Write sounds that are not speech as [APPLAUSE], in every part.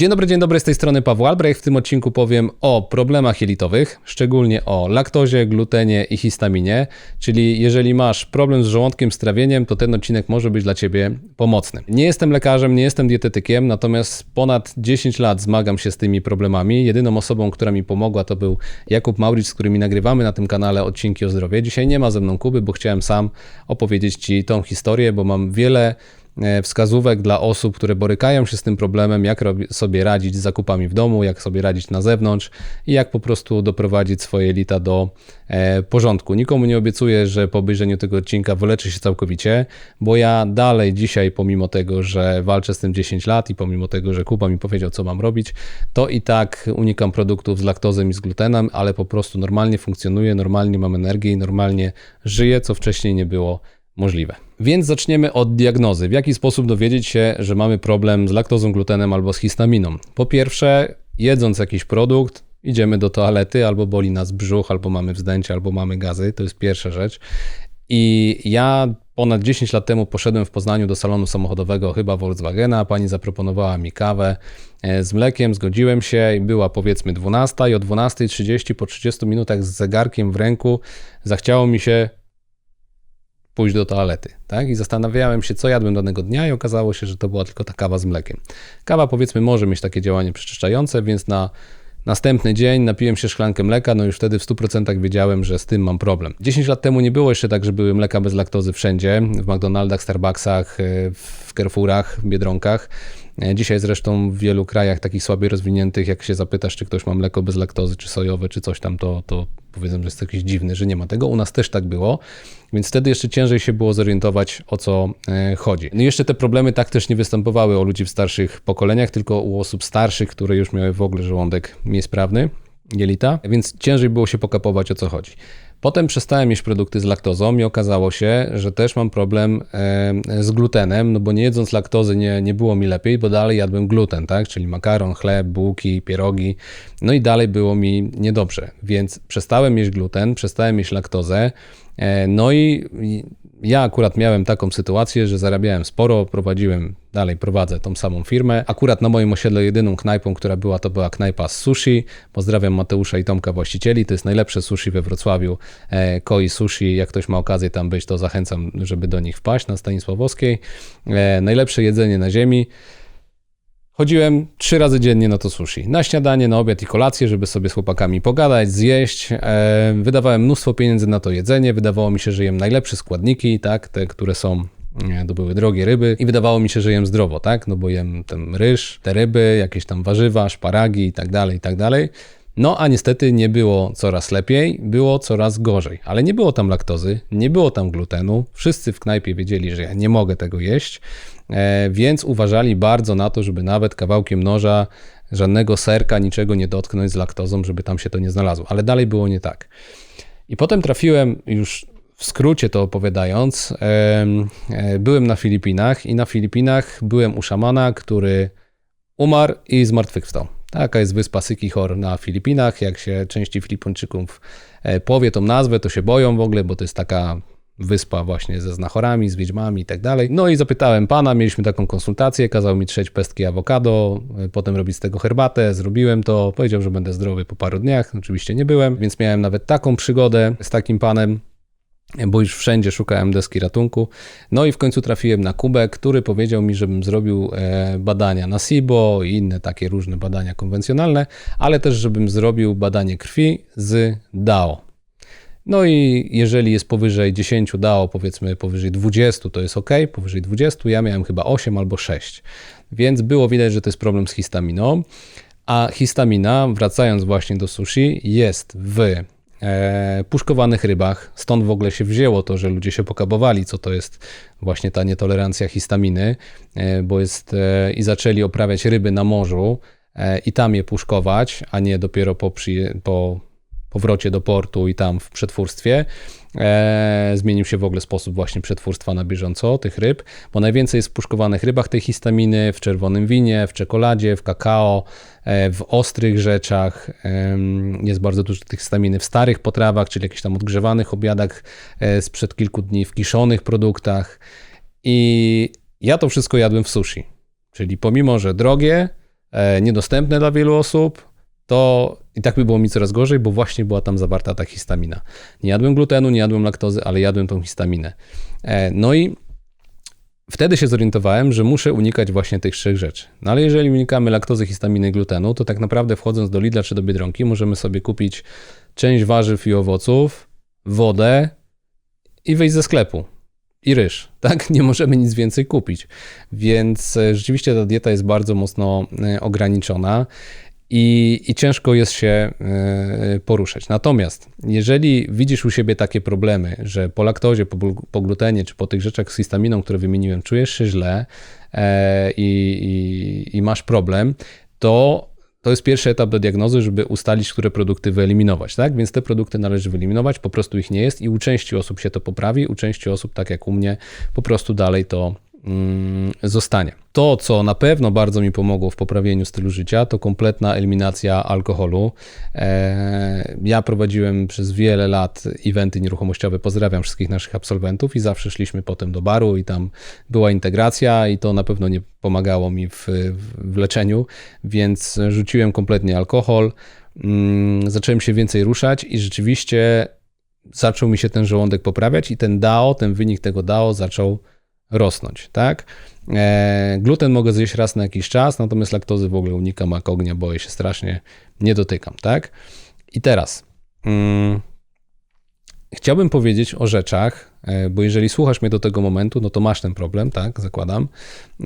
Dzień dobry, dzień dobry, z tej strony Paweł Albrecht. W tym odcinku powiem o problemach jelitowych, szczególnie o laktozie, glutenie i histaminie, czyli jeżeli masz problem z żołądkiem, z trawieniem, to ten odcinek może być dla Ciebie pomocny. Nie jestem lekarzem, nie jestem dietetykiem, natomiast ponad 10 lat zmagam się z tymi problemami. Jedyną osobą, która mi pomogła to był Jakub Mauricz, z którymi nagrywamy na tym kanale odcinki o zdrowie. Dzisiaj nie ma ze mną Kuby, bo chciałem sam opowiedzieć Ci tą historię, bo mam wiele wskazówek dla osób, które borykają się z tym problemem, jak sobie radzić z zakupami w domu, jak sobie radzić na zewnątrz i jak po prostu doprowadzić swoje lita do e, porządku. Nikomu nie obiecuję, że po obejrzeniu tego odcinka wyleczy się całkowicie, bo ja dalej dzisiaj, pomimo tego, że walczę z tym 10 lat i pomimo tego, że Kuba mi powiedział, co mam robić, to i tak unikam produktów z laktozem i z glutenem, ale po prostu normalnie funkcjonuję, normalnie mam energię i normalnie żyję, co wcześniej nie było możliwe. Więc zaczniemy od diagnozy. W jaki sposób dowiedzieć się, że mamy problem z laktozą, glutenem albo z histaminą? Po pierwsze, jedząc jakiś produkt, idziemy do toalety, albo boli nas brzuch, albo mamy wzdęcie, albo mamy gazy. To jest pierwsza rzecz. I ja ponad 10 lat temu poszedłem w Poznaniu do salonu samochodowego, chyba Volkswagena. Pani zaproponowała mi kawę e, z mlekiem, zgodziłem się i była powiedzmy 12 i o 12.30 po 30 minutach z zegarkiem w ręku zachciało mi się pójść do toalety, tak? I zastanawiałem się, co jadłem danego dnia i okazało się, że to była tylko ta kawa z mlekiem. Kawa powiedzmy może mieć takie działanie przeczyszczające, więc na Następny dzień napiłem się szklankę mleka, no już wtedy w 100% wiedziałem, że z tym mam problem. 10 lat temu nie było jeszcze tak, że były mleka bez laktozy wszędzie, w McDonaldach, Starbucksach, e, w Carrefourach, Biedronkach. E, dzisiaj zresztą w wielu krajach takich słabiej rozwiniętych, jak się zapytasz, czy ktoś ma mleko bez laktozy, czy sojowe, czy coś tam, to, to powiedzą, że jest jakiś dziwny, że nie ma tego. U nas też tak było, więc wtedy jeszcze ciężej się było zorientować, o co e, chodzi. No jeszcze te problemy tak też nie występowały u ludzi w starszych pokoleniach, tylko u osób starszych, które już miały w ogóle żołądek niesprawny, jelita, więc ciężej było się pokapować, o co chodzi. Potem przestałem jeść produkty z laktozą i okazało się, że też mam problem z glutenem, no bo nie jedząc laktozy nie, nie było mi lepiej, bo dalej jadłem gluten, tak? Czyli makaron, chleb, bułki, pierogi, no i dalej było mi niedobrze. Więc przestałem jeść gluten, przestałem jeść laktozę, e, no i ja akurat miałem taką sytuację, że zarabiałem sporo, prowadziłem, dalej prowadzę tą samą firmę. Akurat na moim osiedlu jedyną knajpą, która była, to była knajpa z sushi. Pozdrawiam Mateusza i Tomka, właścicieli. To jest najlepsze sushi we Wrocławiu, e, Koi Sushi. Jak ktoś ma okazję tam być, to zachęcam, żeby do nich wpaść na Stanisławowskiej. E, najlepsze jedzenie na ziemi. Chodziłem trzy razy dziennie na to sushi. Na śniadanie, na obiad i kolację, żeby sobie z chłopakami pogadać, zjeść. E, wydawałem mnóstwo pieniędzy na to jedzenie. Wydawało mi się, że jem najlepsze składniki, tak, te, które są to były drogie ryby i wydawało mi się, że jem zdrowo, tak? No bo jem ten ryż, te ryby, jakieś tam warzywa, szparagi i tak dalej, i tak dalej. No a niestety nie było coraz lepiej, było coraz gorzej. Ale nie było tam laktozy, nie było tam glutenu. Wszyscy w knajpie wiedzieli, że ja nie mogę tego jeść. E, więc uważali bardzo na to, żeby nawet kawałkiem noża, żadnego serka, niczego nie dotknąć z laktozą, żeby tam się to nie znalazło. Ale dalej było nie tak. I potem trafiłem już w skrócie to opowiadając, e, byłem na Filipinach i na Filipinach byłem u szamana, który umarł i zmartwychwstał. Taka jest wyspa Sykichor na Filipinach. Jak się części Filipińczyków e, powie tą nazwę, to się boją w ogóle, bo to jest taka wyspa właśnie ze znachorami, z wiedźmami i tak dalej. No i zapytałem pana, mieliśmy taką konsultację, kazał mi trzeć pestki awokado, potem robić z tego herbatę, zrobiłem to, powiedział, że będę zdrowy po paru dniach, oczywiście nie byłem, więc miałem nawet taką przygodę z takim panem, bo już wszędzie szukałem deski ratunku. No i w końcu trafiłem na Kubę, który powiedział mi, żebym zrobił e, badania na SIBO i inne takie różne badania konwencjonalne, ale też żebym zrobił badanie krwi z DAO. No i jeżeli jest powyżej 10 DAO, powiedzmy powyżej 20, to jest ok, powyżej 20 ja miałem chyba 8 albo 6. Więc było widać, że to jest problem z histaminą. A histamina, wracając właśnie do sushi, jest w puszkowanych rybach. Stąd w ogóle się wzięło to, że ludzie się pokabowali, co to jest właśnie ta nietolerancja histaminy, e, bo jest e, i zaczęli oprawiać ryby na morzu e, i tam je puszkować, a nie dopiero po, przy, po powrocie do portu i tam w przetwórstwie. E, zmienił się w ogóle sposób właśnie przetwórstwa na bieżąco tych ryb, bo najwięcej jest w puszkowanych rybach tej histaminy, w czerwonym winie, w czekoladzie, w kakao, e, w ostrych rzeczach. Jest bardzo dużo tych histaminy w starych potrawach, czyli jakichś tam odgrzewanych obiadach e, sprzed kilku dni, w kiszonych produktach. I ja to wszystko jadłem w sushi. Czyli pomimo, że drogie, niedostępne dla wielu osób, to i tak by było mi coraz gorzej, bo właśnie była tam zawarta ta histamina. Nie jadłem glutenu, nie jadłem laktozy, ale jadłem tą histaminę. E, no i wtedy się zorientowałem, że muszę unikać właśnie tych trzech rzeczy. No ale jeżeli unikamy laktozy, histaminy i glutenu, to tak naprawdę wchodząc do Lidla czy do Biedronki możemy sobie kupić część warzyw i owoców, wodę i wyjść ze sklepu. I ryż, [LAUGHS] tak? Nie możemy nic więcej kupić. Więc e, rzeczywiście ta dieta jest bardzo mocno e, ograniczona i, i ciężko jest się e, poruszać. Natomiast jeżeli widzisz u siebie takie problemy, że po laktozie, po, po glutenie czy po tych rzeczach z histaminą, które wymieniłem, czujesz się źle i, i, i masz problem, to to jest pierwszy etap do diagnozy, żeby ustalić, które produkty wyeliminować, tak? Więc te produkty należy wyeliminować, po prostu ich nie jest i u części osób się to poprawi, u części osób, tak jak u mnie, po prostu dalej to zostanie. To, co na pewno bardzo mi pomogło w poprawieniu stylu życia, to kompletna eliminacja alkoholu. E, ja prowadziłem przez wiele lat eventy nieruchomościowe. Pozdrawiam wszystkich naszych absolwentów i zawsze szliśmy potem do baru i tam była integracja i to na pewno nie pomagało mi w, w leczeniu, więc rzuciłem kompletnie alkohol. Mm, zacząłem się więcej ruszać i rzeczywiście zaczął mi się ten żołądek poprawiać i ten DAO, ten wynik tego DAO zaczął rosnąć, tak? E, gluten mogę zjeść raz na jakiś czas, natomiast laktozy w ogóle unikam, a ognia boję się strasznie, nie dotykam, tak? I teraz mm, chciałbym powiedzieć o rzeczach, e, bo jeżeli słuchasz mnie do tego momentu, no to masz ten problem, tak? Zakładam,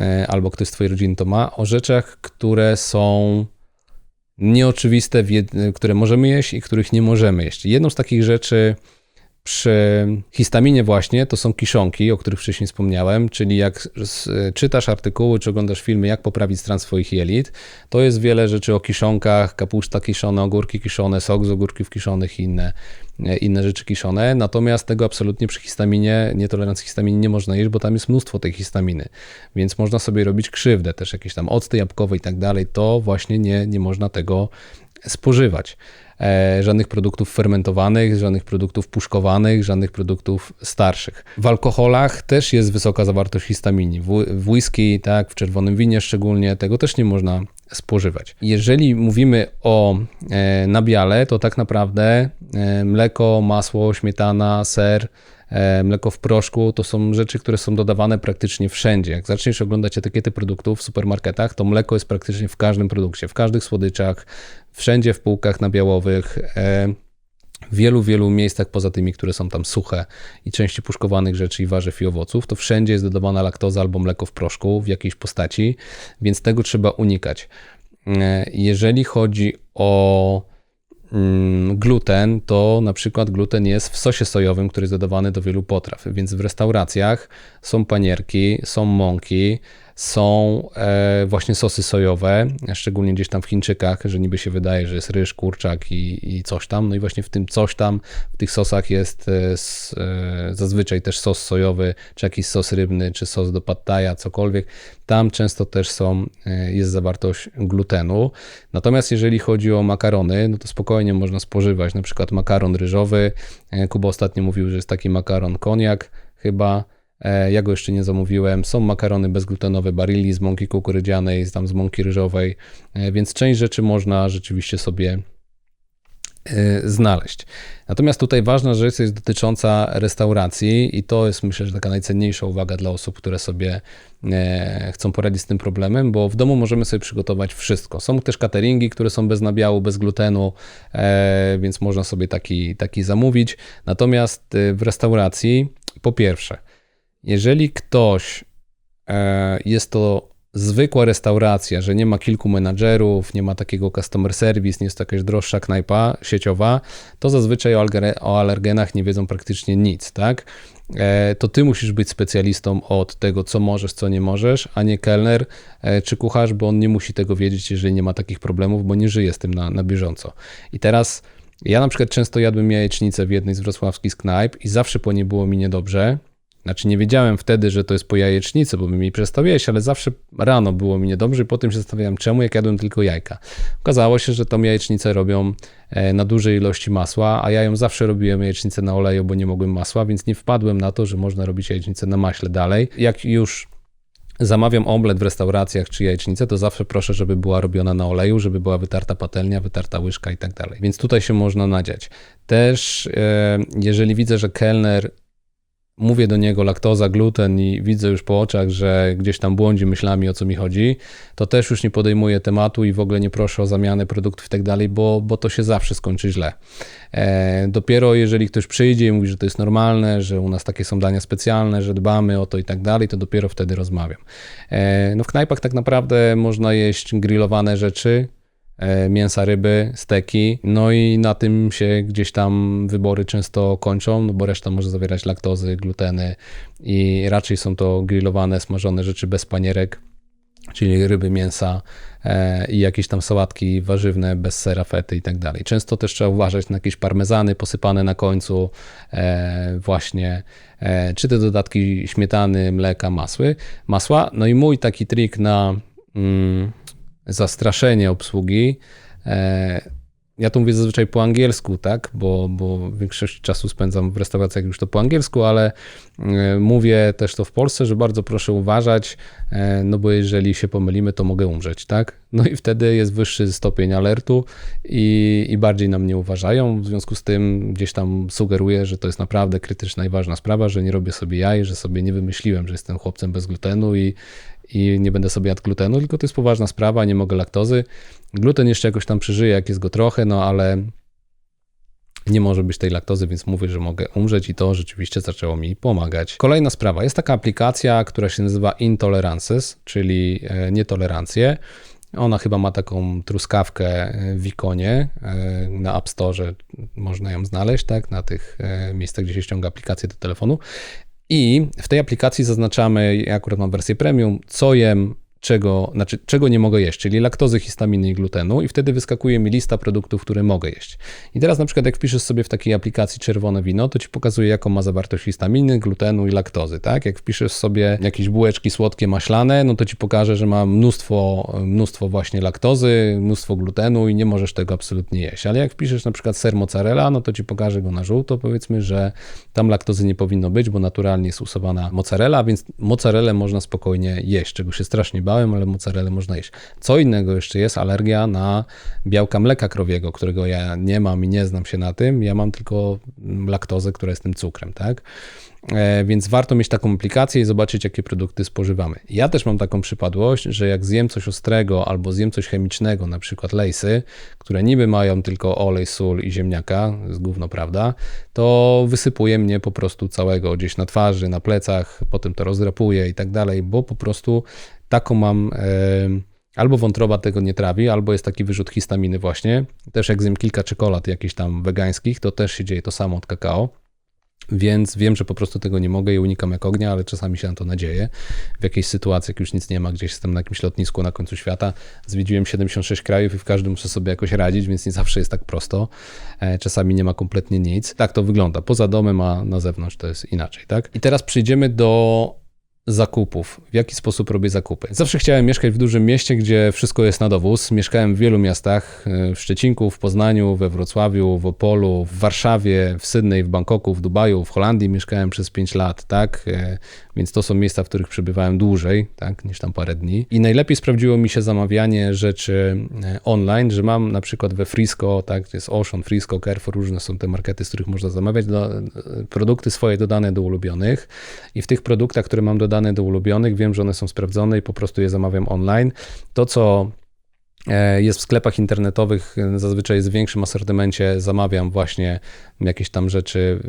e, albo ktoś z twojej rodziny to ma, o rzeczach, które są nieoczywiste, które możemy jeść i których nie możemy jeść. Jedną z takich rzeczy przy histaminie właśnie to są kiszonki, o których wcześniej wspomniałem, czyli jak czytasz artykuły czy oglądasz filmy, jak poprawić stan swoich jelit, to jest wiele rzeczy o kiszonkach, kapusta kiszona, ogórki kiszone, sok z ogórków kiszonych i inne, inne rzeczy kiszone. Natomiast tego absolutnie przy histaminie, nietolerancji histaminie nie można jeść, bo tam jest mnóstwo tej histaminy, więc można sobie robić krzywdę, też jakieś tam octy jabłkowe i tak dalej, to właśnie nie, nie można tego spożywać. E, żadnych produktów fermentowanych, żadnych produktów puszkowanych, żadnych produktów starszych. W alkoholach też jest wysoka zawartość histamini. W whisky, tak, w czerwonym winie szczególnie, tego też nie można spożywać. Jeżeli mówimy o e, nabiale, to tak naprawdę e, mleko, masło, śmietana, ser, mleko w proszku to są rzeczy, które są dodawane praktycznie wszędzie. Jak zaczniesz oglądać etykiety produktów w supermarketach, to mleko jest praktycznie w każdym produkcie, w każdych słodyczach, wszędzie w półkach nabiałowych, e, w wielu, wielu miejscach poza tymi, które są tam suche i części puszkowanych rzeczy i warzyw i owoców, to wszędzie jest dodawana laktoza albo mleko w proszku w jakiejś postaci, więc tego trzeba unikać. E, jeżeli chodzi o gluten, to na przykład gluten jest w sosie sojowym, który jest dodawany do wielu potraw, więc w restauracjach są panierki, są mąki, są e, właśnie sosy sojowe, szczególnie gdzieś tam w Chińczykach, że niby się wydaje, że jest ryż, kurczak i, i coś tam. No i właśnie w tym coś tam, w tych sosach jest e, e, zazwyczaj też sos sojowy, czy jakiś sos rybny, czy sos do pattaja, cokolwiek. Tam często też są, jest zawartość glutenu. Natomiast jeżeli chodzi o makarony, no to spokojnie można spożywać na przykład makaron ryżowy. Kuba ostatnio mówił, że jest taki makaron koniak chyba, ja go jeszcze nie zamówiłem. Są makarony bezglutenowe Barilli z mąki kukurydzianej, tam z mąki ryżowej, e, więc część rzeczy można rzeczywiście sobie e, znaleźć. Natomiast tutaj ważna rzecz jest dotycząca restauracji i to jest myślę, że taka najcenniejsza uwaga dla osób, które sobie chcą poradzić z tym problemem, bo w domu możemy sobie przygotować wszystko. Są też cateringi, które są bez nabiału, bez glutenu, więc można sobie taki, taki zamówić. Natomiast w restauracji po pierwsze jeżeli ktoś e, jest to zwykła restauracja, że nie ma kilku menadżerów, nie ma takiego customer service, nie jest to jakaś droższa knajpa sieciowa, to zazwyczaj o alergenach nie wiedzą praktycznie nic, tak? E, to ty musisz być specjalistą od tego, co możesz, co nie możesz, a nie kelner e, czy kucharz, bo on nie musi tego wiedzieć, jeżeli nie ma takich problemów, bo nie żyje z tym na, na bieżąco. I teraz ja na przykład często jadłem jajecznicę w jednej z wrocławskich knajp i zawsze po niej było mi niedobrze, znaczy nie wiedziałem wtedy, że to jest po jajecznicy, bo bym mi przestał jeść, ale zawsze rano było mi niedobrze i potem się zastanawiałem czemu, jak jadłem tylko jajka. Okazało się, że tą jajecznicę robią e, na dużej ilości masła, a ja ją zawsze robiłem jajecznicę na oleju, bo nie mogłem masła, więc nie wpadłem na to, że można robić jajecznicę na maśle dalej. Jak już zamawiam omlet w restauracjach czy jajecznicę, to zawsze proszę, żeby była robiona na oleju, żeby była wytarta patelnia, wytarta łyżka i tak dalej. Więc tutaj się można nadziać. Też e, jeżeli widzę, że kelner mówię do niego laktoza, gluten i widzę już po oczach, że gdzieś tam błądzi myślami o co mi chodzi, to też już nie podejmuję tematu i w ogóle nie proszę o zamianę produktów i tak dalej, bo, bo to się zawsze skończy źle. E, dopiero jeżeli ktoś przyjdzie i mówi, że to jest normalne, że u nas takie są dania specjalne, że dbamy o to i tak dalej, to dopiero wtedy rozmawiam. E, no w knajpach tak naprawdę można jeść grillowane rzeczy, mięsa, ryby, steki. No i na tym się gdzieś tam wybory często kończą, no bo reszta może zawierać laktozy, gluteny i raczej są to grillowane, smażone rzeczy bez panierek, czyli ryby, mięsa e, i jakieś tam sałatki warzywne bez sera, fety i tak dalej. Często też trzeba uważać na jakieś parmezany posypane na końcu e, właśnie, czy te dodatki śmietany, mleka, masły, masła. No i mój taki trik na... Mm, zastraszenie obsługi. E, ja to mówię zazwyczaj po angielsku, tak, bo, bo większość czasu spędzam w restauracjach już to po angielsku, ale e, mówię też to w Polsce, że bardzo proszę uważać, e, no bo jeżeli się pomylimy, to mogę umrzeć, tak? No i wtedy jest wyższy stopień alertu i, i bardziej nam nie uważają. W związku z tym gdzieś tam sugeruję, że to jest naprawdę krytyczna i ważna sprawa, że nie robię sobie jaj, że sobie nie wymyśliłem, że jestem chłopcem bez glutenu i, i nie będę sobie jadł glutenu, tylko to jest poważna sprawa, nie mogę laktozy. Gluten jeszcze jakoś tam przeżyje, jak jest go trochę, no ale nie może być tej laktozy, więc mówię, że mogę umrzeć i to rzeczywiście zaczęło mi pomagać. Kolejna sprawa, jest taka aplikacja, która się nazywa Intolerances, czyli e, nietolerancje. Ona chyba ma taką truskawkę e, w ikonie e, na App Store, można ją znaleźć, tak, na tych miejscach, gdzie się ściąga aplikację do telefonu. I w tej aplikacji zaznaczamy, ja akurat mam wersję premium, co jem, czego, znaczy, czego nie mogę jeść, czyli laktozy, histaminy i glutenu i wtedy wyskakuje mi lista produktów, które mogę jeść. I teraz na przykład jak wpiszesz sobie w takiej aplikacji czerwone wino, to ci pokazuje jaką ma zawartość histaminy, glutenu i laktozy, tak? Jak wpiszesz sobie jakieś bułeczki słodkie, maślane, no to ci pokaże, że ma mnóstwo, mnóstwo właśnie laktozy, mnóstwo glutenu i nie możesz tego absolutnie jeść. Ale jak wpiszesz na przykład ser mozzarella, no to ci pokaże go na żółto, powiedzmy, że tam laktozy nie powinno być, bo naturalnie jest usuwana mozzarella, więc mozzarellę można spokojnie jeść, czego się strasznie bałem ale mozzarellę można jeść. Co innego jeszcze jest alergia na białka mleka krowiego, którego ja nie mam i nie znam się na tym. Ja mam tylko laktozę, która jest tym cukrem, tak? E, więc warto mieć taką aplikację i zobaczyć, jakie produkty spożywamy. Ja też mam taką przypadłość, że jak zjem coś ostrego albo zjem coś chemicznego, na przykład lejsy, które niby mają tylko olej, sól i ziemniaka, z gówno prawda, to wysypuje mnie po prostu całego gdzieś na twarzy, na plecach, potem to rozdrapuje i tak dalej, bo po prostu taką mam albo wątroba tego nie trawi, albo jest taki wyrzut histaminy właśnie. Też jak zjem kilka czekolad jakichś tam wegańskich, to też się dzieje to samo od kakao. Więc wiem, że po prostu tego nie mogę i unikam jak ognia, ale czasami się na to nadzieję. W jakiejś sytuacji, jak już nic nie ma, gdzieś jestem na jakimś lotnisku na końcu świata, zwiedziłem 76 krajów i w każdym muszę sobie jakoś radzić, więc nie zawsze jest tak prosto. E, czasami nie ma kompletnie nic. Tak to wygląda. Poza domem, a na zewnątrz to jest inaczej, tak? I teraz przejdziemy do zakupów. W jaki sposób robię zakupy? Zawsze chciałem mieszkać w dużym mieście, gdzie wszystko jest na dowóz. Mieszkałem w wielu miastach, e, w Szczecinku, w Poznaniu, we Wrocławiu, w Opolu, w Warszawie, w Sydney, w Bangkoku, w Dubaju, w Holandii mieszkałem przez 5 lat, tak? E, więc to są miejsca, w których przebywałem dłużej, tak, niż tam parę dni. I najlepiej sprawdziło mi się zamawianie rzeczy e, online, że mam na przykład we Frisco, tak, jest Ocean, Frisco, Carrefour, różne są te markety, z których można zamawiać do, produkty swoje dodane do ulubionych i w tych produktach, które mam dodane do ulubionych, wiem, że one są sprawdzone i po prostu je zamawiam online. To, co E, jest w sklepach internetowych, e, zazwyczaj jest w większym asortymencie, zamawiam właśnie jakieś tam rzeczy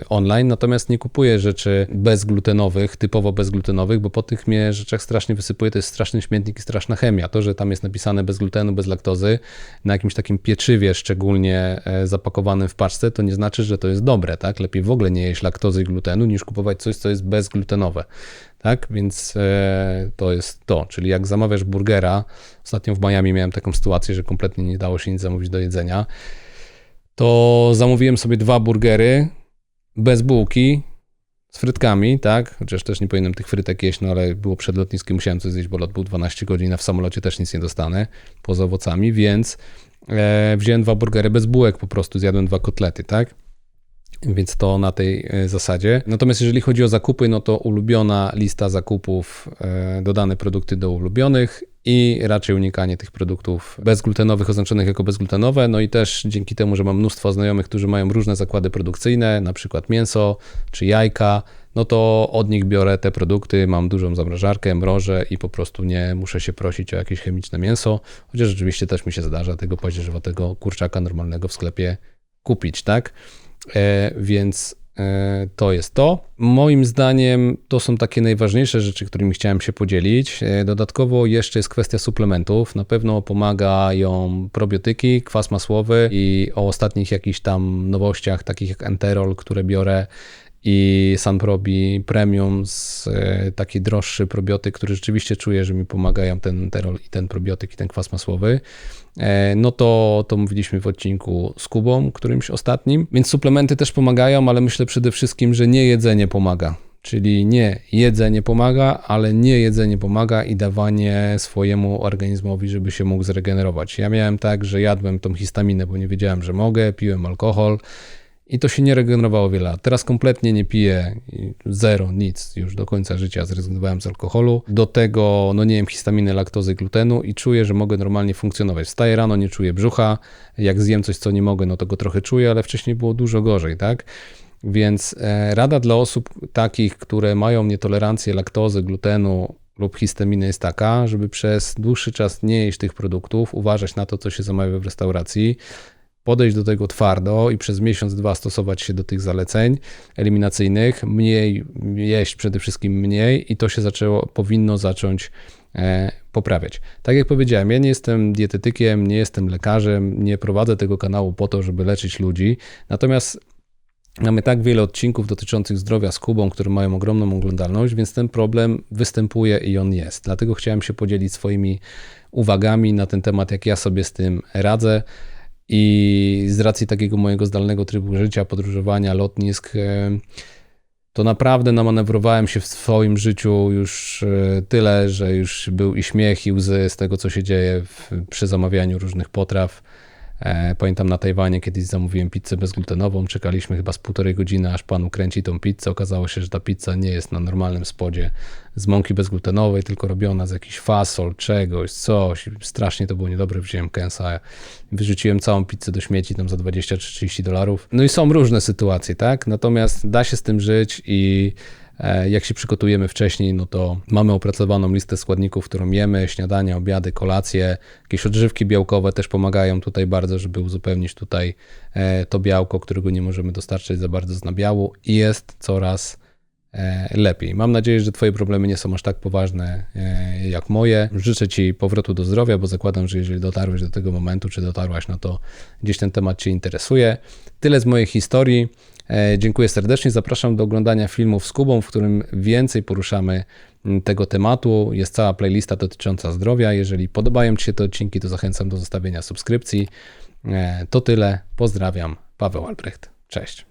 e, online, natomiast nie kupuję rzeczy bezglutenowych, typowo bezglutenowych, bo po tych mnie rzeczach strasznie wysypuje, to jest straszny śmietnik i straszna chemia. To, że tam jest napisane bez glutenu, bez laktozy, na jakimś takim pieczywie szczególnie zapakowanym w paczce, to nie znaczy, że to jest dobre, tak? Lepiej w ogóle nie jeść laktozy i glutenu, niż kupować coś, co jest bezglutenowe tak? Więc e, to jest to, czyli jak zamawiasz burgera, ostatnio w Miami miałem taką sytuację, że kompletnie nie dało się nic zamówić do jedzenia, to zamówiłem sobie dwa burgery bez bułki, z frytkami, tak? Chociaż też nie powinienem tych frytek jeść, no ale było przed lotniskiem, musiałem coś zjeść, bo lot był 12 godzin, a w samolocie też nic nie dostanę, poza owocami, więc e, wziąłem dwa burgery bez bułek, po prostu zjadłem dwa kotlety, tak? Więc to na tej e, zasadzie. Natomiast jeżeli chodzi o zakupy, no to ulubiona lista zakupów, e, dodane produkty do ulubionych i raczej unikanie tych produktów bezglutenowych, oznaczonych jako bezglutenowe. No i też dzięki temu, że mam mnóstwo znajomych, którzy mają różne zakłady produkcyjne, na przykład mięso czy jajka, no to od nich biorę te produkty, mam dużą zamrażarkę, mrożę i po prostu nie muszę się prosić o jakieś chemiczne mięso, chociaż rzeczywiście też mi się zdarza tego paździerzowatego kurczaka normalnego w sklepie kupić, tak? E, więc e, to jest to. Moim zdaniem to są takie najważniejsze rzeczy, którymi chciałem się podzielić. E, dodatkowo jeszcze jest kwestia suplementów. Na pewno pomagają probiotyki, kwas masłowy i o ostatnich jakichś tam nowościach, takich jak enterol, które biorę i Sunprobi Premium z e, taki droższy probiotyk, który rzeczywiście czuję, że mi pomagają ten enterol i ten probiotyk i ten kwas masłowy. E, no to, to mówiliśmy w odcinku z Kubą, którymś ostatnim. Więc suplementy też pomagają, ale myślę przede wszystkim, że nie jedzenie pomaga. Czyli nie jedzenie pomaga, ale nie jedzenie pomaga i dawanie swojemu organizmowi, żeby się mógł zregenerować. Ja miałem tak, że jadłem tą histaminę, bo nie wiedziałem, że mogę, piłem alkohol i to się nie regenerowało wiele lat. Teraz kompletnie nie piję, zero, nic, już do końca życia zrezygnowałem z alkoholu. Do tego, no nie wiem, histaminy, laktozy, glutenu i czuję, że mogę normalnie funkcjonować. Wstaję rano, nie czuję brzucha, jak zjem coś, co nie mogę, no to go trochę czuję, ale wcześniej było dużo gorzej, tak? Więc e, rada dla osób takich, które mają nietolerancję laktozy, glutenu, lub histaminy jest taka, żeby przez dłuższy czas nie jeść tych produktów, uważać na to, co się zamawia w restauracji, podejść do tego twardo i przez miesiąc, dwa stosować się do tych zaleceń eliminacyjnych, mniej jeść przede wszystkim mniej i to się zaczęło, powinno zacząć e, poprawiać. Tak jak powiedziałem, ja nie jestem dietetykiem, nie jestem lekarzem, nie prowadzę tego kanału po to, żeby leczyć ludzi, natomiast Mamy tak wiele odcinków dotyczących zdrowia z Kubą, które mają ogromną oglądalność, więc ten problem występuje i on jest. Dlatego chciałem się podzielić swoimi uwagami na ten temat, jak ja sobie z tym radzę. I z racji takiego mojego zdalnego trybu życia, podróżowania, lotnisk, e, to naprawdę namanewrowałem się w swoim życiu już e, tyle, że już był i śmiech, i łzy z tego, co się dzieje w, przy zamawianiu różnych potraw. E, pamiętam na Tajwanie kiedyś zamówiłem pizzę bezglutenową, czekaliśmy chyba z półtorej godziny, aż pan ukręci tą pizzę. Okazało się, że ta pizza nie jest na normalnym spodzie z mąki bezglutenowej, tylko robiona z jakiś fasol, czegoś, coś. Strasznie to było niedobre, wziąłem kęsa, wyrzuciłem całą pizzę do śmieci tam za 20 czy 30 dolarów. No i są różne sytuacje, tak? Natomiast da się z tym żyć i jak się przygotujemy wcześniej, no to mamy opracowaną listę składników, którą jemy, śniadania, obiady, kolacje, jakieś odżywki białkowe też pomagają tutaj bardzo, żeby uzupełnić tutaj e, to białko, którego nie możemy dostarczyć za bardzo z nabiału i jest coraz e, lepiej. Mam nadzieję, że Twoje problemy nie są aż tak poważne jak moje. Życzę Ci powrotu do zdrowia, bo zakładam, że jeżeli dotarłeś do tego momentu, czy dotarłaś, no to gdzieś ten temat Cię interesuje. Tyle z mojej historii. E, dziękuję serdecznie. Zapraszam do oglądania filmów z Kubą, w którym więcej poruszamy mm, tego tematu. Jest cała playlista dotycząca zdrowia. Jeżeli podobają Ci się te odcinki, to zachęcam do zostawienia subskrypcji. E, to tyle. Pozdrawiam. Paweł Albrecht. Cześć.